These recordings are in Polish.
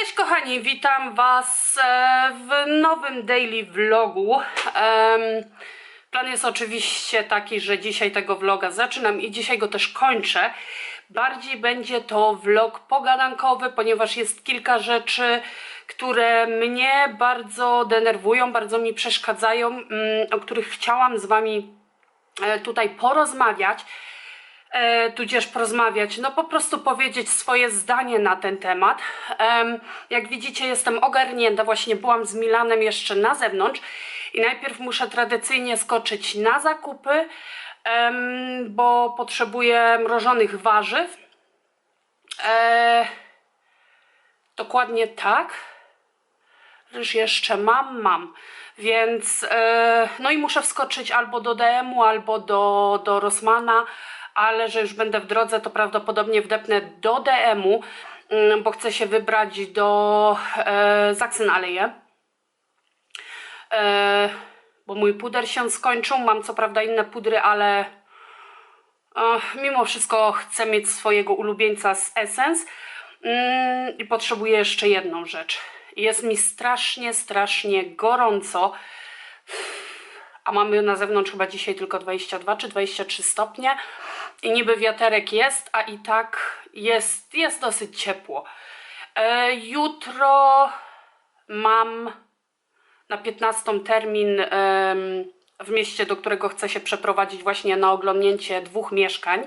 Cześć kochani, witam Was e, w nowym daily vlogu. Plan jest oczywiście taki, że dzisiaj tego vloga zaczynam i dzisiaj go też kończę. Bardziej będzie to vlog pogadankowy, ponieważ jest kilka rzeczy, które mnie bardzo denerwują, bardzo mi przeszkadzają, mm, o których chciałam z Wami e, tutaj porozmawiać e, tudzież porozmawiać, no po prostu powiedzieć swoje zdanie na ten temat. Em, jak widzicie, jestem ogarnięta, właśnie byłam z Milanem jeszcze na zewnątrz i najpierw muszę tradycyjnie skoczyć na zakupy, bo potrzebuję mrożonych warzyw. E, dokładnie tak. Ryż jeszcze mam, mam. Więc e, no i muszę wskoczyć albo do DM-u, albo do, do Rossmana, ale że już będę w drodze, to prawdopodobnie wdepnę do DM-u, mm, bo chcę się wybrać do e, Sachsenallee. E, bo mój puder się skończył. Mam co prawda inne pudry, ale e, mimo wszystko chcę mieć swojego ulubieńca z Essence. Mm, I potrzebuję jeszcze jedną rzecz. Jest mi strasznie, strasznie gorąco. A mamy na zewnątrz chyba dzisiaj tylko 22 czy 23 stopnie. I niby wiaterek jest, a i tak jest, jest dosyć ciepło. E, jutro mam na 15 termin w mieście, do którego chcę się przeprowadzić właśnie na oglądnięcie dwóch mieszkań.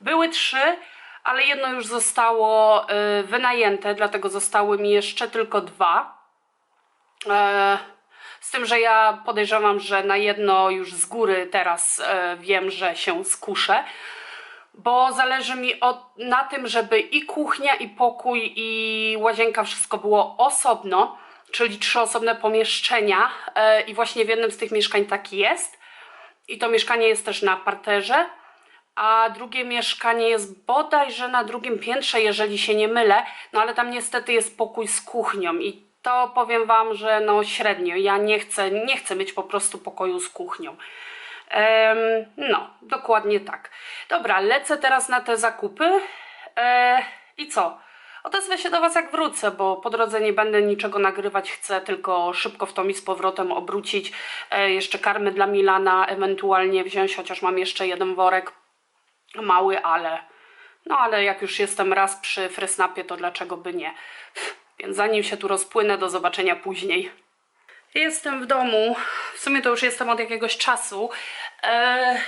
Były trzy, ale jedno już zostało e, wynajęte, dlatego zostały mi jeszcze tylko dwa. E, z tym, że ja podejrzewam, że na jedno już z góry teraz e, wiem, że się skuszę, bo zależy mi od, na tym, żeby i kuchnia, i pokój, i łazienka wszystko było osobno, czyli trzy osobne pomieszczenia e, i właśnie w jednym z tych mieszkań tak jest. I to mieszkanie jest też na parterze, a drugie mieszkanie jest bodajże na drugim piętrze, jeżeli się nie mylę, no ale tam niestety jest pokój z kuchnią i to powiem Wam, że no średnio, ja nie chcę, nie chcę mieć po prostu pokoju z kuchnią. No, dokładnie tak. Dobra, lecę teraz na te zakupy e, i co? Odezwę się do Was jak wrócę, bo po drodze nie będę niczego nagrywać, chcę tylko szybko w to mi z powrotem obrócić, e, jeszcze karmy dla Milana ewentualnie wziąć, chociaż mam jeszcze jeden worek mały, ale no ale jak już jestem raz przy fresnapie, to dlaczego by nie? Więc zanim się tu rozpłynę, do zobaczenia później. Jestem w domu, w sumie to już jestem od jakiegoś czasu. E,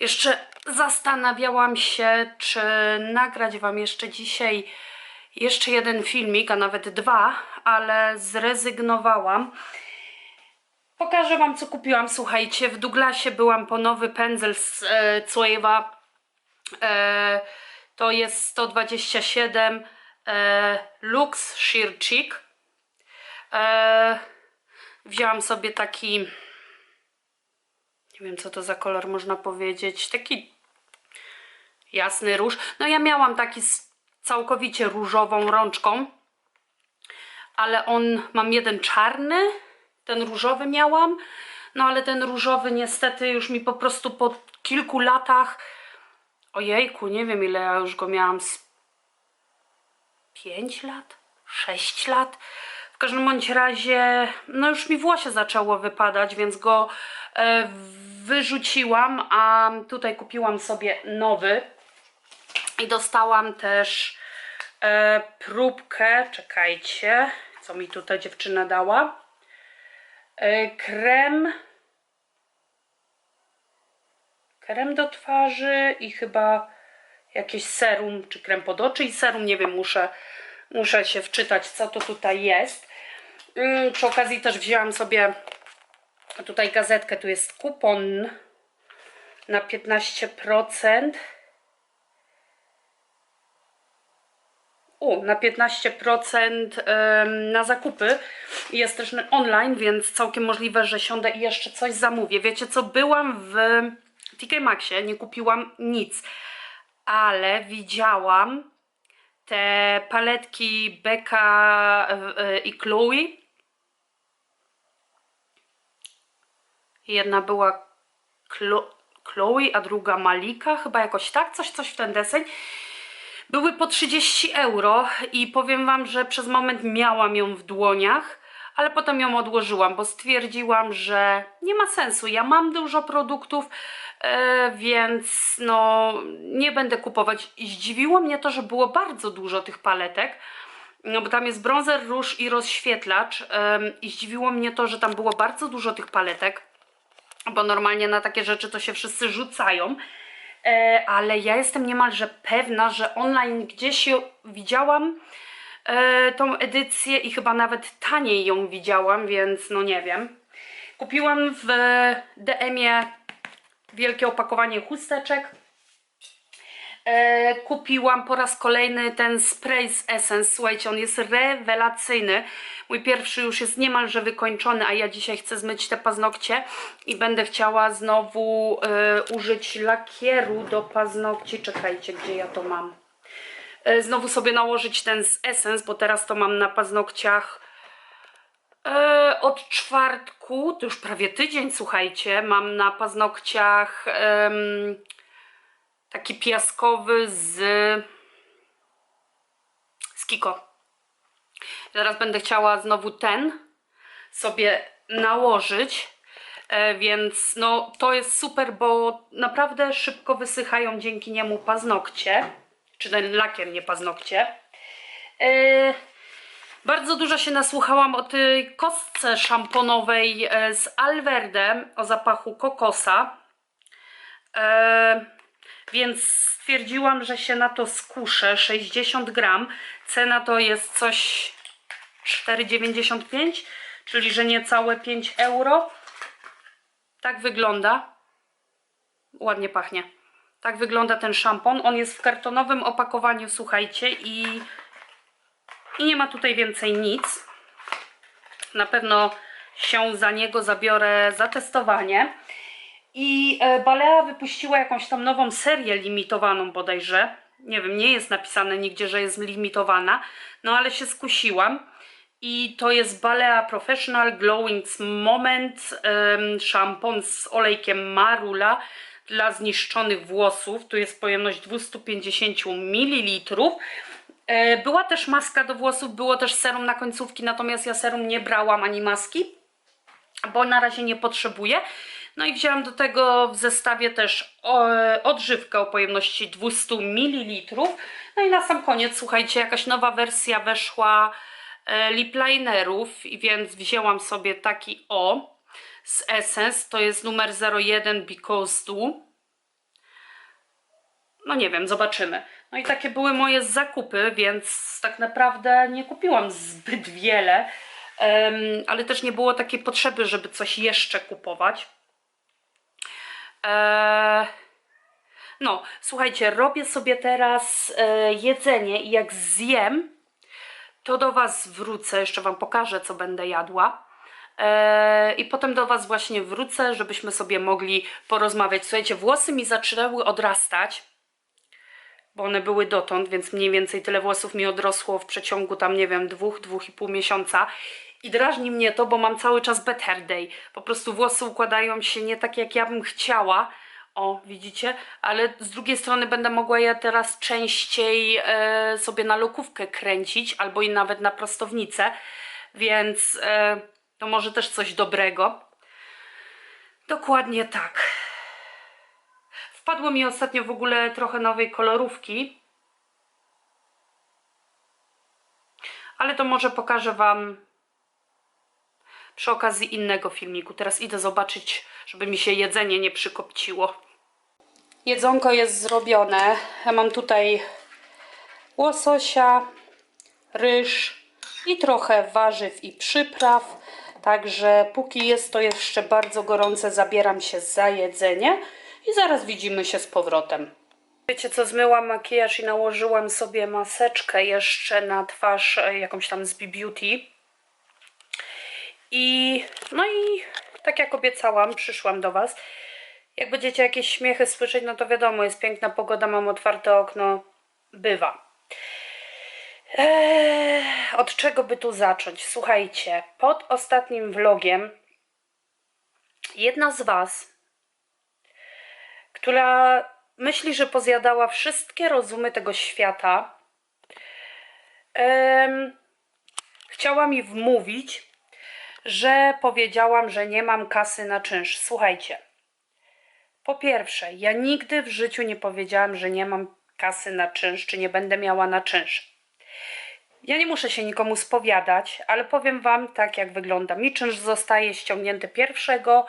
jeszcze zastanawiałam się, czy nagrać Wam jeszcze dzisiaj jeszcze jeden filmik, a nawet dwa, ale zrezygnowałam. Pokażę Wam, co kupiłam. Słuchajcie, w Douglasie byłam po nowy pędzel z e. E, to jest 127 e, Lux Sheer Cheek. E, wzięłam sobie taki, nie wiem co to za kolor można powiedzieć, taki jasny róż. No ja miałam taki z całkowicie różową rączką, ale on, mam jeden czarny, ten różowy miałam, no ale ten różowy niestety już mi po prostu po kilku latach, ojejku, nie wiem ile ja już go miałam, z 5 lat, 6 lat. W każdym bądź razie, no już mi włosie zaczęło wypadać, więc go wyrzuciłam, a tutaj kupiłam sobie nowy i dostałam też e, próbkę, czekajcie, co mi tutaj dziewczyna dała. E, krem, krem do twarzy i chyba jakieś serum, czy krem pod oczy i serum, nie wiem, muszę, muszę się wczytać, co to tutaj jest. Mm, Przy okazji też wzięłam sobie tutaj gazetkę, tu jest kupon na 15%. U, na 15% em, na zakupy. Jest też online, więc całkiem możliwe, że siądę i jeszcze coś zamówię. Wiecie co, byłam w TK Maxie, nie kupiłam nic, ale widziałam te paletki Becca e, i Chloe. Jedna była Chlo- Chloe, a druga Malika, chyba jakoś tak, coś, coś w ten deseń. Były po 30 euro i powiem Wam, że przez moment miałam ją w dłoniach, ale potem ją odłożyłam, bo stwierdziłam, że nie ma sensu. Ja mam dużo produktów, e, więc no nie będę kupować. Zdziwiło mnie to, że było bardzo dużo tych paletek. No bo tam jest bronzer, róż i rozświetlacz i zdziwiło mnie to, że tam było bardzo dużo tych paletek, bo normalnie na takie rzeczy to się wszyscy rzucają. E, ale ja jestem niemalże pewna, że online gdzieś widziałam e, tą edycję i chyba nawet taniej ją widziałam, więc no nie wiem. Kupiłam w DM-ie wielkie opakowanie chusteczek. E, kupiłam po raz kolejny ten spray z Essence. Słuchajcie, on jest rewelacyjny. Mój pierwszy już jest niemalże wykończony, a ja dzisiaj chcę zmyć te paznokcie i będę chciała znowu e, użyć lakieru do paznokci. Czekajcie, gdzie ja to mam. E, znowu sobie nałożyć ten z Essence, bo teraz to mam na paznokciach e, od czwartku, to już prawie tydzień, słuchajcie, mam na paznokciach em, taki piaskowy z, z Kiko. Teraz będę chciała znowu ten sobie nałożyć, e, więc no to jest super, bo naprawdę szybko wysychają dzięki niemu paznokcie, czy ten lakier, nie paznokcie. E, bardzo dużo się nasłuchałam o tej kostce szamponowej e, z Alverde o zapachu kokosa. Więc stwierdziłam, że się na to skuszę. 60 gram. Cena to jest coś 4,95, czyli że niecałe 5 euro. Tak wygląda. Ładnie pachnie. Tak wygląda ten szampon. On jest w kartonowym opakowaniu, słuchajcie, i, i nie ma tutaj więcej nic. Na pewno się za niego zabiorę za testowanie. I e, Balea wypuściła jakąś tam nową serię limitowaną bodajże. Nie wiem, nie jest napisane nigdzie, że jest limitowana, no ale się skusiłam. I to jest Balea Professional Glowing Moment um, szampon z olejkiem Marula dla zniszczonych włosów. Tu jest pojemność 250 ml. E, Była też maska do włosów, było też serum na końcówki, natomiast ja serum nie brałam ani maski, bo na razie nie potrzebuję. No i wzięłam do tego w zestawie też odżywkę o pojemności 200 ml. No i na sam koniec, słuchajcie, jakaś nowa wersja weszła e, lip linerów, i więc wzięłam sobie taki o z Essence, to jest numer 01 Because Do. No nie wiem, zobaczymy. No i takie były moje zakupy, więc tak naprawdę nie kupiłam zbyt wiele, em, ale też nie było takiej potrzeby, żeby coś jeszcze kupować. Eee, no, słuchajcie, robię sobie teraz e, jedzenie i jak zjem, to do Was wrócę, jeszcze Wam pokażę, co będę jadła. Eee, I potem do Was właśnie wrócę, żebyśmy sobie mogli porozmawiać. Słuchajcie, włosy mi zaczęły odrastać, bo one były dotąd, więc mniej więcej tyle włosów mi odrosło w przeciągu tam, nie wiem, dwóch, dwóch i pół miesiąca. I drażni mnie to, bo mam cały czas hair day. Po prostu włosy układają się nie tak, jak ja bym chciała. O, widzicie? Ale z drugiej strony będę mogła je teraz częściej e, sobie na lokówkę kręcić, albo i nawet na prostownicę. Więc e, to może też coś dobrego. Dokładnie tak. Wpadło mi ostatnio w ogóle trochę nowej kolorówki. Ale to może pokażę Wam przy okazji innego filmiku. Teraz idę zobaczyć, żeby mi się jedzenie nie przykopciło. Jedzonko jest zrobione. Ja mam tutaj łososia, ryż i trochę warzyw i przypraw. Także póki jest to jeszcze bardzo gorące, zabieram się za jedzenie i zaraz widzimy się z powrotem. Wiecie co, zmyłam makijaż i nałożyłam sobie maseczkę jeszcze na twarz, e, jakąś tam z B-Beauty. I no i tak jak obiecałam, przyszłam do Was. Jak będziecie jakieś śmiechy słyszeć, no to wiadomo, jest piękna pogoda, mam otwarte okno, bywa. Eee, od czego by tu zacząć? Słuchajcie, pod ostatnim vlogiem jedna z Was, która myśli, że pozjadała wszystkie rozumy tego świata. Em, chciała mi wmówić, że powiedziałam, że nie mam kasy na czynsz. Słuchajcie. Po pierwsze, ja nigdy w życiu nie powiedziałam, że nie mam kasy na czynsz, czy nie będę miała na czynsz. Ja nie muszę się nikomu spowiadać, ale powiem Wam tak, jak wygląda. Mi czynsz zostaje ściągnięty pierwszego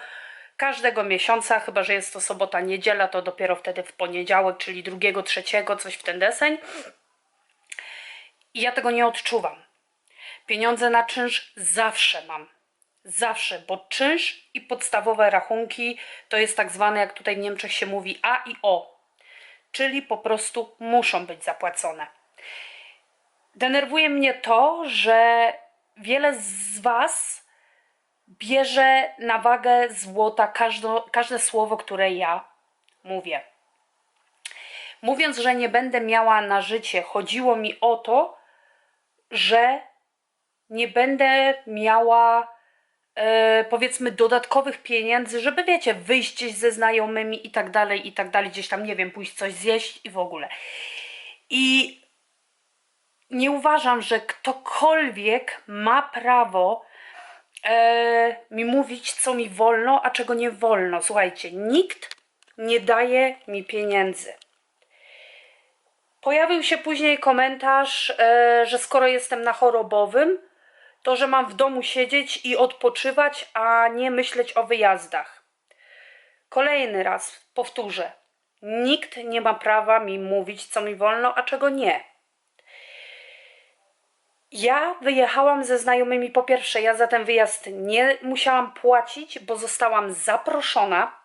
każdego miesiąca, chyba że jest to sobota, niedziela, to dopiero wtedy w poniedziałek, czyli drugiego, trzeciego, coś w ten deseń. I ja tego nie odczuwam. Pieniądze na czynsz zawsze mam. Zawsze, bo czynsz i podstawowe rachunki to jest tak zwane, jak tutaj w Niemczech się mówi, A i O. Czyli po prostu muszą być zapłacone. Denerwuje mnie to, że wiele z Was bierze na wagę złota każde, słowo, które ja mówię. Mówiąc, że nie będę miała na życie, chodziło mi o to, że nie będę miała powiedzmy dodatkowych pieniędzy, żeby wiecie, wyjść ze znajomymi i tak dalej, i tak dalej, gdzieś tam, nie wiem, pójść coś zjeść i w ogóle. I nie uważam, że ktokolwiek ma prawo e, mi mówić, co mi wolno, a czego nie wolno. Słuchajcie, nikt nie daje mi pieniędzy. Pojawił się później komentarz, e, że skoro jestem na chorobowym, to że mam w domu siedzieć i odpoczywać, a nie myśleć o wyjazdach. Kolejny raz powtórzę. Nikt nie ma prawa mi mówić, co mi wolno, a czego nie. Ja wyjechałam ze znajomymi. Po pierwsze, ja za ten wyjazd nie musiałam płacić, bo zostałam zaproszona.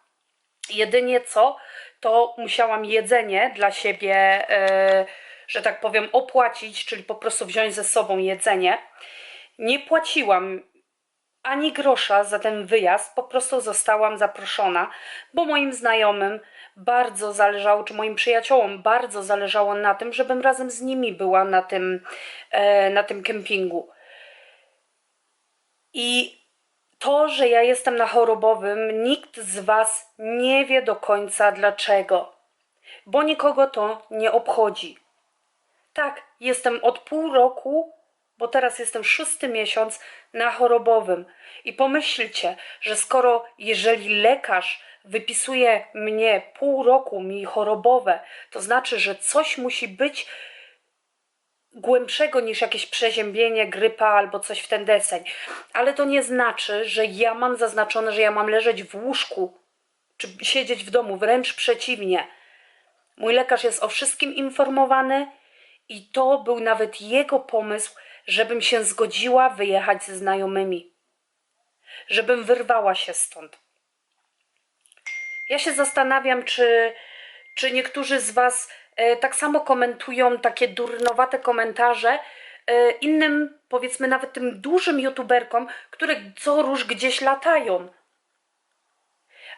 Jedynie co, to musiałam jedzenie dla siebie, e, że tak powiem, opłacić, czyli po prostu wziąć ze sobą jedzenie. Nie płaciłam ani grosza za ten wyjazd, po prostu zostałam zaproszona, bo moim znajomym bardzo zależało, czy moim przyjaciołom bardzo zależało na tym, żebym razem z nimi była na tym, e, na tym kempingu. I to, że ja jestem na chorobowym, nikt z Was nie wie do końca dlaczego, bo nikogo to nie obchodzi. Tak, jestem od pół roku, bo teraz jestem szósty miesiąc na chorobowym. I pomyślcie, że skoro, jeżeli lekarz wypisuje mnie pół roku mi chorobowe, to znaczy, że coś musi być głębszego niż jakieś przeziębienie, grypa albo coś w ten deseń. Ale to nie znaczy, że ja mam zaznaczone, że ja mam leżeć w łóżku czy siedzieć w domu. Wręcz przeciwnie. Mój lekarz jest o wszystkim informowany i to był nawet jego pomysł, żebym się zgodziła wyjechać ze znajomymi. Żebym wyrwała się stąd. Ja się zastanawiam, czy, czy niektórzy z Was e, tak samo komentują takie durnowate komentarze e, innym, powiedzmy nawet tym dużym youtuberkom, które co róż gdzieś latają.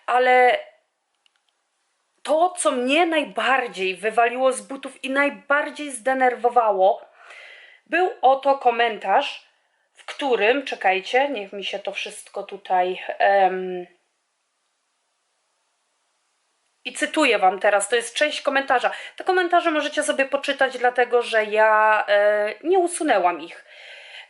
Ale to, co mnie najbardziej wywaliło z butów i najbardziej zdenerwowało, był oto komentarz, w którym, czekajcie, niech mi się to wszystko tutaj. i cytuję Wam teraz, to jest część komentarza. Te komentarze możecie sobie poczytać, dlatego że ja e, nie usunęłam ich.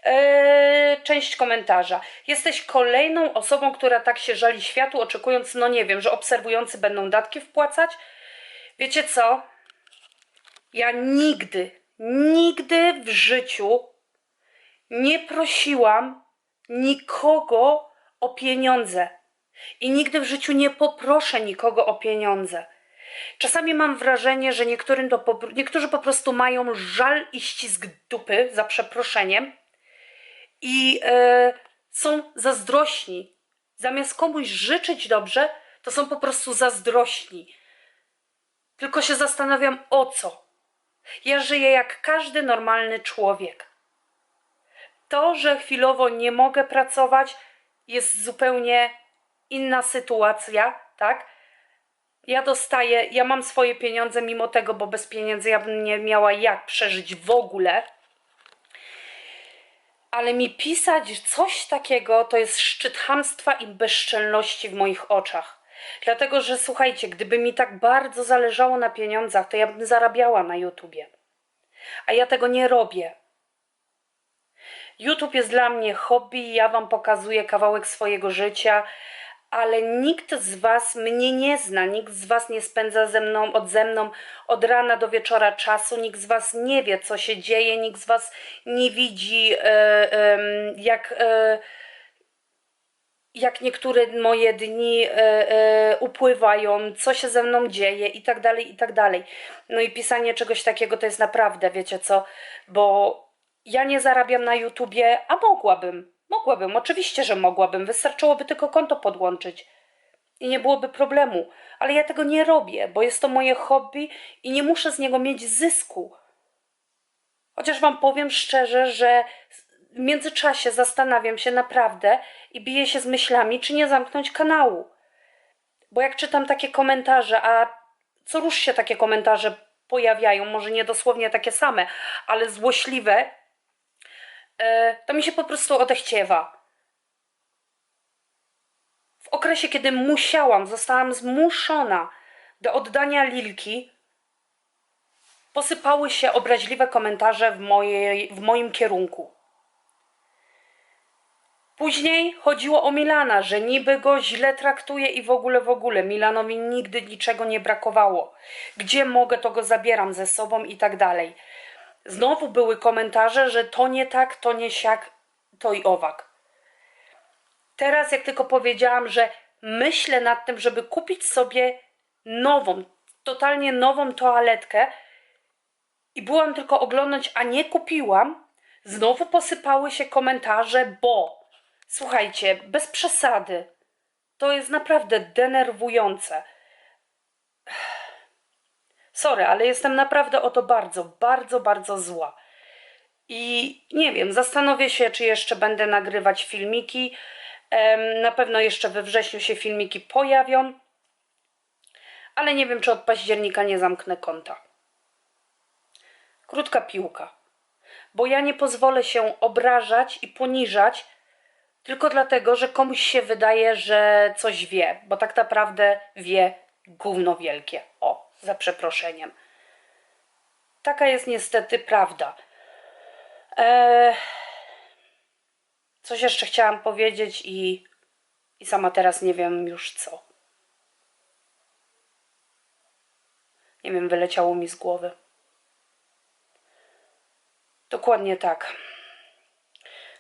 E, część komentarza. Jesteś kolejną osobą, która tak się żali światu, oczekując, no nie wiem, że obserwujący będą datki wpłacać. Wiecie co? Ja nigdy, nigdy w życiu nie prosiłam nikogo o pieniądze. I nigdy w życiu nie poproszę nikogo o pieniądze. Czasami mam wrażenie, że niektórym to po, niektórzy po prostu mają żal i ścisk dupy, za przeproszeniem, i e, są zazdrośni. Zamiast komuś życzyć dobrze, to są po prostu zazdrośni. Tylko się zastanawiam o co. Ja żyję jak każdy normalny człowiek. To, że chwilowo nie mogę pracować, jest zupełnie inna sytuacja, tak? Ja dostaję, ja mam swoje pieniądze mimo tego, bo bez pieniędzy ja bym nie miała jak przeżyć w ogóle. Ale mi pisać coś takiego to jest szczyt hamstwa i bezczelności w moich oczach. Dlatego, że słuchajcie, gdyby mi tak bardzo zależało na pieniądzach, to ja bym zarabiała na YouTubie. A ja tego nie robię. YouTube jest dla mnie hobby, ja Wam pokazuję kawałek swojego życia, ale nikt z Was mnie nie zna, nikt z Was nie spędza ze mną, od ze mną od rana do wieczora czasu, nikt z Was nie wie, co się dzieje, nikt z Was nie widzi, e, em, jak. E, jak niektóre moje dni e, e, upływają, co się ze mną dzieje i tak dalej, i tak dalej. No i pisanie czegoś takiego to jest naprawdę, wiecie co, bo ja nie zarabiam na YouTubie, a mogłabym. Mogłabym, oczywiście, że mogłabym. Wystarczyłoby tylko konto podłączyć i nie byłoby problemu. Ale ja tego nie robię, bo jest to moje hobby i nie muszę z niego mieć zysku. Chociaż Wam powiem szczerze, że w międzyczasie zastanawiam się naprawdę i biję się z myślami, czy nie zamknąć kanału. Bo jak czytam takie komentarze, a co rusz się takie komentarze pojawiają, może nie dosłownie takie same, ale złośliwe, e, to mi się po prostu odechciewa. W okresie, kiedy musiałam, zostałam zmuszona do oddania Lilki, posypały się obraźliwe komentarze w, mojej, w moim kierunku. Później chodziło o Milana, że niby go źle traktuje i w ogóle, w ogóle. Milanowi nigdy niczego nie brakowało. Gdzie mogę, to go zabieram ze sobą i tak dalej. Znowu były komentarze, że to nie tak, to nie siak, to i owak. Teraz, jak tylko powiedziałam, że myślę nad tym, żeby kupić sobie nową, totalnie nową toaletkę i byłam tylko oglądać, a nie kupiłam, znowu posypały się komentarze, bo słuchajcie, bez przesady, to jest naprawdę denerwujące. Sorry, ale jestem naprawdę o to bardzo, bardzo, bardzo zła. I nie wiem, zastanowię się, czy jeszcze będę nagrywać filmiki. Na pewno jeszcze we wrześniu się filmiki pojawią, ale nie wiem, czy od października nie zamknę konta. Krótka piłka, bo ja nie pozwolę się obrażać i poniżać tylko dlatego, że komuś się wydaje, że coś wie, bo tak naprawdę wie gówno wielkie. O, za przeproszeniem. Taka jest niestety prawda. Eee, coś jeszcze chciałam powiedzieć i, i sama teraz nie wiem już co. Nie wiem, wyleciało mi z głowy. Dokładnie tak.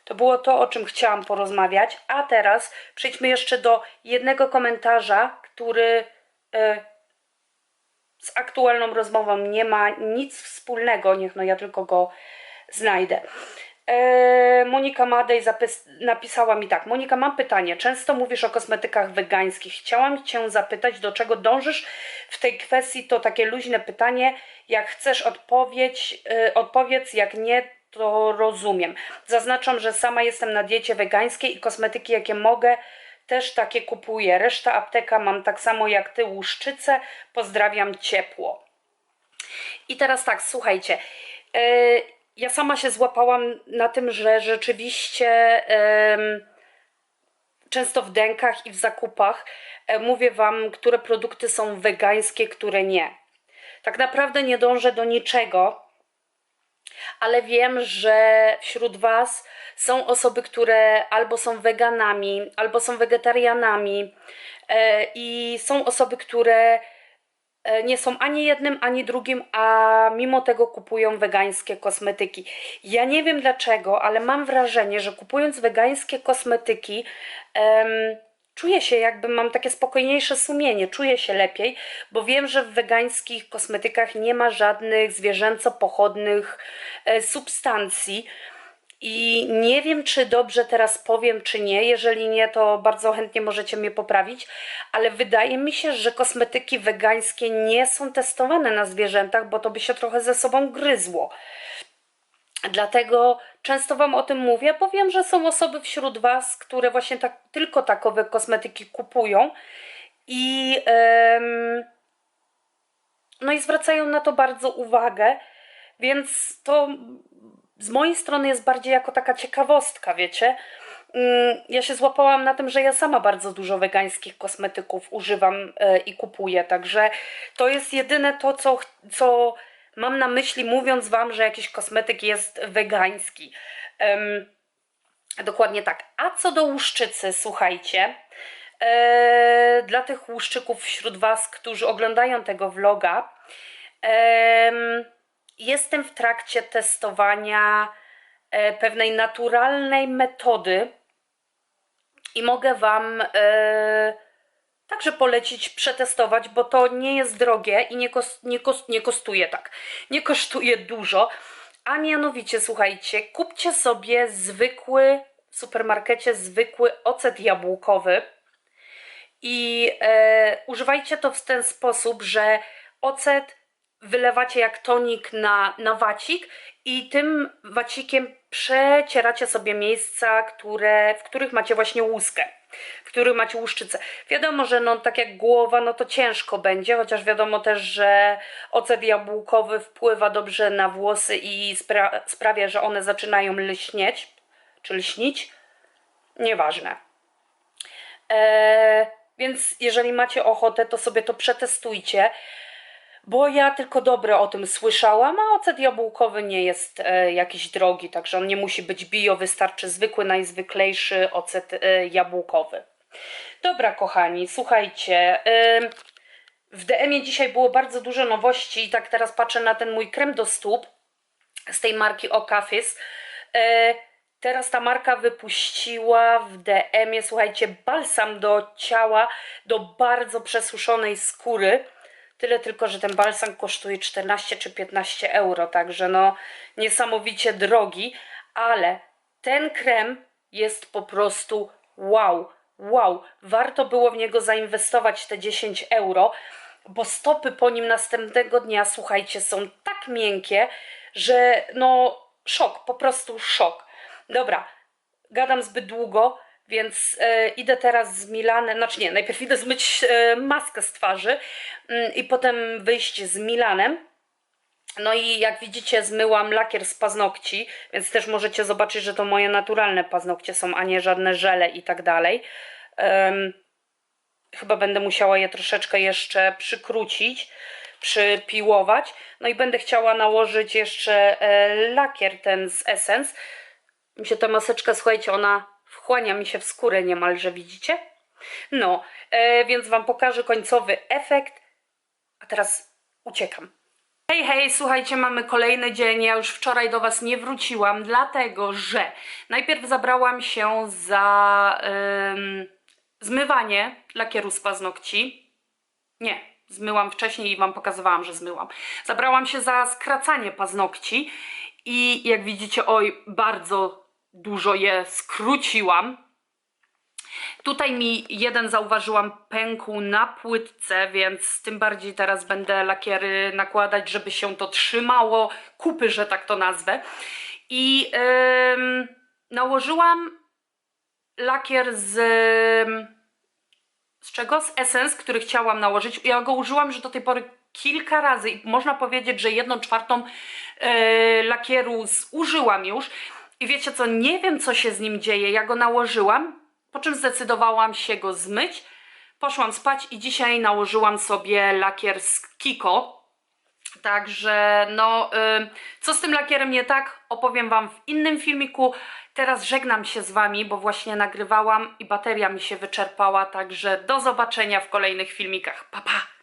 To było to, o czym chciałam porozmawiać. A teraz przejdźmy jeszcze do jednego komentarza, który e, z aktualną rozmową nie ma nic wspólnego. Niech no ja tylko go znajdę. E, Monika Madej napisała mi tak. Monika, mam pytanie. Często mówisz o kosmetykach wegańskich. Chciałam Cię zapytać, do czego dążysz w tej kwestii. To takie luźne pytanie. Jak chcesz odpowiedź, e, odpowiedz, jak nie, to rozumiem. Zaznaczam, że sama jestem na diecie wegańskiej i kosmetyki, jakie mogę, też takie kupuję. Reszta apteka mam tak samo jak Ty łuszczycę. Pozdrawiam ciepło. I teraz tak, słuchajcie. e, ja sama się złapałam na tym, że rzeczywiście często w dękach i w zakupach e, mówię Wam, które produkty są wegańskie, które nie. Tak naprawdę nie dążę do niczego, ale wiem, że wśród Was są osoby, które albo są weganami, albo są wegetarianami e, i są osoby, które e, nie są ani jednym, ani drugim, a mimo tego kupują wegańskie kosmetyki. Ja nie wiem dlaczego, ale mam wrażenie, że kupując wegańskie kosmetyki, czuję się jakby mam takie spokojniejsze sumienie, czuję się lepiej, bo wiem, że w wegańskich kosmetykach nie ma żadnych zwierzęco pochodnych e, substancji. I nie wiem, czy dobrze teraz powiem, czy nie. Jeżeli nie, to bardzo chętnie możecie mnie poprawić, ale wydaje mi się, że kosmetyki wegańskie nie są testowane na zwierzętach, bo to by się trochę ze sobą gryzło. Dlatego często Wam o tym mówię, bo wiem, że są osoby wśród Was, które właśnie tak, tylko takowe kosmetyki kupują i, em, no i zwracają na to bardzo uwagę, więc to z mojej strony jest bardziej jako taka ciekawostka, wiecie. mm, ja się złapałam na tym, że ja sama bardzo dużo wegańskich kosmetyków używam e, i kupuję, także to jest jedyne to, co, co mam na myśli, mówiąc Wam, że jakiś kosmetyk jest wegański. Em, dokładnie tak. A co do łuszczycy, słuchajcie, e, dla tych łuszczyków wśród Was, którzy oglądają tego vloga, em, jestem w trakcie testowania e, pewnej naturalnej metody i mogę Wam e, także polecić przetestować, bo to nie jest drogie i nie, kos, nie, kos, nie kosztuje tak. Nie kosztuje dużo, a mianowicie słuchajcie, kupcie sobie zwykły w supermarkecie zwykły ocet jabłkowy i e, używajcie to w ten sposób, że ocet wylewacie jak tonik na, na wacik i tym wacikiem przecieracie sobie miejsca, które, w których macie właśnie łuskę, w których macie łuszczycę. Wiadomo, że no tak jak głowa, no to ciężko będzie, chociaż wiadomo też, że ocet jabłkowy wpływa dobrze na włosy i spra- sprawia, że one zaczynają lśnieć, czy lśnić. Nieważne. Eee, więc jeżeli macie ochotę, to sobie to przetestujcie, bo ja tylko dobre o tym słyszałam, a ocet jabłkowy nie jest e, jakiś drogi, także on nie musi być bio, wystarczy zwykły, najzwyklejszy ocet e, jabłkowy. Dobra, kochani, słuchajcie. w DM-ie dzisiaj było bardzo dużo nowości i tak teraz patrzę na ten mój krem do stóp z tej marki Okafis. E, teraz ta marka wypuściła w DM-ie, słuchajcie, balsam do ciała, do bardzo przesuszonej skóry. Tyle tylko, że ten balsam kosztuje 14 czy 15 euro, także no niesamowicie drogi, ale ten krem jest po prostu wow, wow. Warto było w niego zainwestować te 10 euro, bo stopy po nim następnego dnia, słuchajcie, są tak miękkie, że no szok, po prostu szok. Dobra, gadam zbyt długo, więc e, idę teraz z Milanem, znaczy nie, najpierw idę zmyć e, maskę z twarzy mm, i potem wyjść z Milanem. No i jak widzicie, zmyłam lakier z paznokci, więc też możecie zobaczyć, że to moje naturalne paznokcie są, a nie żadne żele i tak dalej. Em, chyba będę musiała je troszeczkę jeszcze przykrócić, przypiłować. No i będę chciała nałożyć jeszcze e, lakier ten z Essence. Mi się ta maseczka, słuchajcie, ona wchłania mi się w skórę niemalże, widzicie? No, e, więc Wam pokażę końcowy efekt. A teraz uciekam. Hej, hej, słuchajcie, mamy kolejny dzień. Ja już wczoraj do Was nie wróciłam, dlatego że najpierw zabrałam się za ym, zmywanie lakieru z paznokci. Nie, zmyłam wcześniej i Wam pokazywałam, że zmyłam. Zabrałam się za skracanie paznokci i jak widzicie, oj, bardzo dużo je skróciłam. Tutaj mi jeden zauważyłam pękł na płytce, więc tym bardziej teraz będę lakiery nakładać, żeby się to trzymało, kupy, że tak to nazwę. I ym, nałożyłam lakier z z czego? Z Essence, który chciałam nałożyć. Ja go użyłam już do tej pory kilka razy i można powiedzieć, że jedną czwartą e, lakieru zużyłam już. I wiecie co, nie wiem co się z nim dzieje. Ja go nałożyłam, po czym zdecydowałam się go zmyć. Poszłam spać i dzisiaj nałożyłam sobie lakier z Kiko. Także no, co z tym lakierem nie tak, opowiem Wam w innym filmiku. Teraz żegnam się z Wami, bo właśnie nagrywałam i bateria mi się wyczerpała, także do zobaczenia w kolejnych filmikach. Pa, pa!